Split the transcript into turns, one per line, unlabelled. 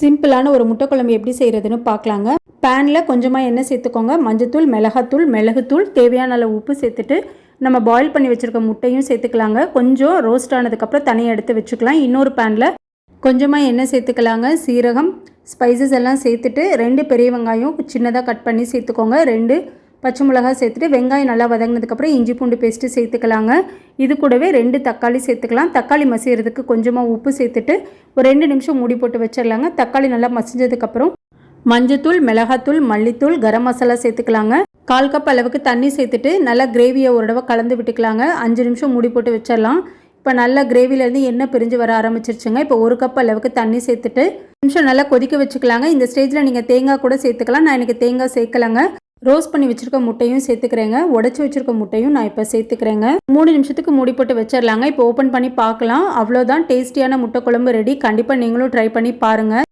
சிம்பிளான ஒரு முட்டை குழம்பு எப்படி செய்கிறதுன்னு பார்க்கலாங்க பேனில் கொஞ்சமாக எண்ணெய் சேர்த்துக்கோங்க. மஞ்சத்தூள் மிளகாத்தூள் மிளகுத்தூள் தேவையான அளவு உப்பு சேர்த்துட்டு நம்ம பாயில் பண்ணி வச்சுருக்க முட்டையும் சேர்த்துக்கலாங்க. கொஞ்சம் ரோஸ்ட் ஆனதுக்கப்புறம் தனியாக எடுத்து வச்சுக்கலாம். இன்னொரு பேனில் கொஞ்சமாக எண்ணெய் சேர்த்துக்கலாங்க. சீரகம் ஸ்பைசஸ் எல்லாம் சேர்த்துட்டு ரெண்டு பெரிய வெங்காயம் சின்னதாக கட் பண்ணி சேர்த்துக்கோங்க. ரெண்டு பச்சை மிளகாய் சேர்த்துட்டு வெங்காயம் நல்லா வதங்கினதுக்கப்புறம் இஞ்சி பூண்டு பேஸ்ட்டு சேர்த்துக்கலாங்க. இது கூடவே ரெண்டு தக்காளி சேர்த்துக்கலாம். தக்காளி மசிகிறதுக்கு கொஞ்சமாக உப்பு சேர்த்துட்டு ஒரு ரெண்டு நிமிஷம் மூடி போட்டு வச்சிடலாங்க தக்காளி நல்லா மசிஞ்சதுக்கப்புறம் மஞ்சத்தூள் மிளகாத்தூள் மல்லித்தூள் கரம் மசாலா சேர்த்துக்கலாங்க. கால் கப் அளவுக்கு தண்ணி சேர்த்துட்டு நல்லா கிரேவியை ஒரு தடவை கலந்து விட்டுக்கலாங்க. அஞ்சு நிமிஷம் மூடி போட்டு வச்சிடலாம் இப்போ நல்லா கிரேவிலேருந்து எண்ணெய் பிரிஞ்சு வர ஆரம்பிச்சிருச்சுங்க. இப்போ ஒரு கப் அளவுக்கு தண்ணி சேர்த்துட்டு நிமிஷம் நல்லா கொதிக்க வச்சுக்கலாங்க. இந்த ஸ்டேஜில் நீங்கள் தேங்காய் கூட சேர்த்துக்கலாம். நான் எனக்கு தேங்காய் சேர்க்கலங்க. ரோஸ்ட் பண்ணி வச்சுருக்க முட்டையும் சேர்த்துக்கிறேங்க. உடச்சி வச்சுருக்க முட்டையும் நான் இப்போ சேர்த்துக்கிறேங்க. மூணு நிமிஷத்துக்கு மூடி போட்டு வச்சிடலாங்க இப்போ ஓப்பன் பண்ணி பார்க்கலாம். அவ்வளோதான் டேஸ்டியான முட்டை குழம்பு ரெடி கண்டிப்பாக நீங்களும் ட்ரை பண்ணி பாருங்கள்